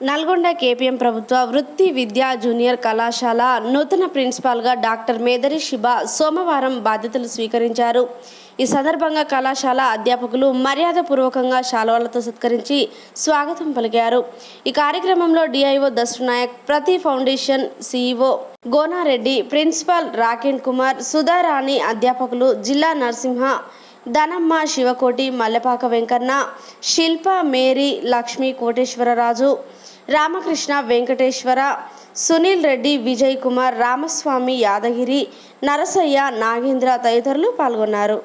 Nalgonda KPM ప్రభుత్వ వృత్తి విద్యా జూనియర్ కళాశాల నూతన ప్రిన్సిపాల్గా డాక్టర్ మేదరి శిబా సోమవారం బాధ్యతలు స్వీకరించారు. ఈ సందర్భంగా కళాశాల అధ్యాపకులు మర్యాదపూర్వకంగా శాలువాలతో సత్కరించి స్వాగతం పలికారు. ఈ కార్యక్రమంలో DIO Dasanayak Prathi foundation CEO Gonareddy principal రాకేన్ Kumar Sudharani అధ్యాపకులు జిల్లా నరసింహ ధనమ్మ శివకోటి మల్లెపాక వెంకన్న శిల్ప మేరీ లక్ష్మీ కోటేశ్వరరాజు రామకృష్ణ వెంకటేశ్వర సునీల్ రెడ్డి విజయ్ కుమార్ రామస్వామి యాదగిరి నరసయ్య నాగేంద్ర తదితరులు పాల్గొన్నారు.